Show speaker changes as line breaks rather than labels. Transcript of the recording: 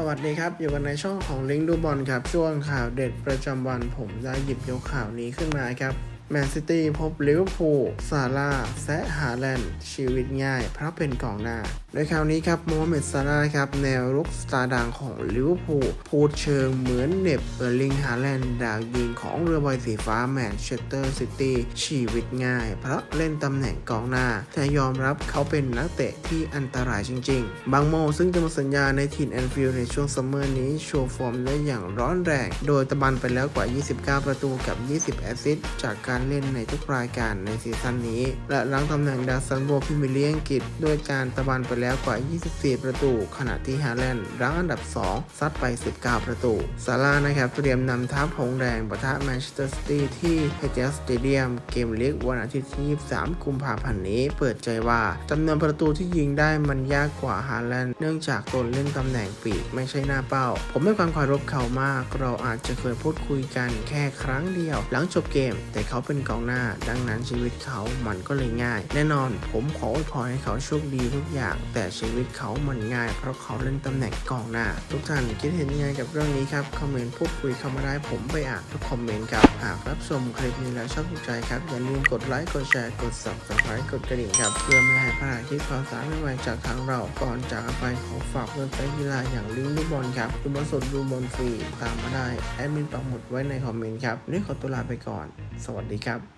สวัสดีครับ อยู่กันในช่องของลิงก์ดูบอลครับ ช่วงข่าวเด็ดประจำวันผมได้หยิบยกข่าวนี้ขึ้นมาครับ แมนซิตี้พบลิเวอร์พูลซาร่าแซะฮาแลนด์ชีวิตง่าย เพราะเป็นกองหน้า โดยคราวนี้ครับโมฮัมเหม็ดซาร่าครับแนวรุกสตาร์ดังของลิเวอร์พูลพูดเชิงเหมือนเน็บเออร์ลิงฮาแลนด์ดาวยิงของเรือใบสีฟ้าแมนเชสเตอร์ซิตี้ชีวิตง่าย เพราะเล่นตำแหน่งกองหน้า แต่ยอมรับเขาเป็นนักเตะที่อันตรายจริง ๆ บางโมซึ่งจะมาสัญญาในถิ่นแอนฟิลด์ในช่วงซัมเมอร์นี้โชว์ฟอร์มได้อย่างร้อนแรง โดยตะบันไปแล้วกว่า 29 ประตูกับ 20 แอสซิสต์จากการเล่นในทุกรายการในซีซั่นนี้ และรั้งตำแหน่งดาวซันโบพิมิเลียงกิจด้วยการตะบันไปแล้วกว่า 24 ประตู ขณะที่ฮาแลนด์รั้งอันดับ 2 ซัดไป 19 ประตูซาร่านะครับเตรียมนำทัพหงแดงปะทะแมนเชสเตอร์ซิตี้ที่เฮเจสเตเดียมเกมเลีกวันอาทิตย์ที่ 23 กุมภาพันธ์นี้ เปิดใจว่าจำนวนประตูที่ยิงได้มันยากกว่าฮาแลนด์เนื่องจากตนเล่นตำแหน่งปีกไม่ใช่หน้าเป้า ผมไม่ความเคารพเขามาก เราอาจจะเคยพูดคุยกันแค่ครั้งเดียว หลังจบเกม แต่เขาเป็นกองหน้า ดังนั้นชีวิตเขามันก็เลยง่าย แน่นอนผมขออวยพรให้เขาโชคดีทุกอย่าง แต่ชีวิตเขามันง่ายเพราะเขาเล่นตำแหน่งกองหน้า ทุกท่านคิดเห็นยังไงกับเรื่องนี้ครับคอมเมนต์พูดคุยเข้ามาได้ผมไปอ่านทุกคอมเมนต์ครับหากรับชมคลิปนี้แล้วชอบถูกใจครับอย่าลืมกดไลค์กดแชร์กด subscribe กดกระดิ่งครับเพื่อไม่ให้พลาดคลิปข่าวสารใหม่ๆจากทางเราก่อนจากกันไปขอฝากเว็บไซต์กีฬาอย่างลิงก์ดูบอลครับดูบอลสดดูบอลฟรีตามมาได้แอดมินปักหมุดไว้ในคอมเมนต์ครับนนี้ขอตัวลาไปก่อน สวัสดีครับ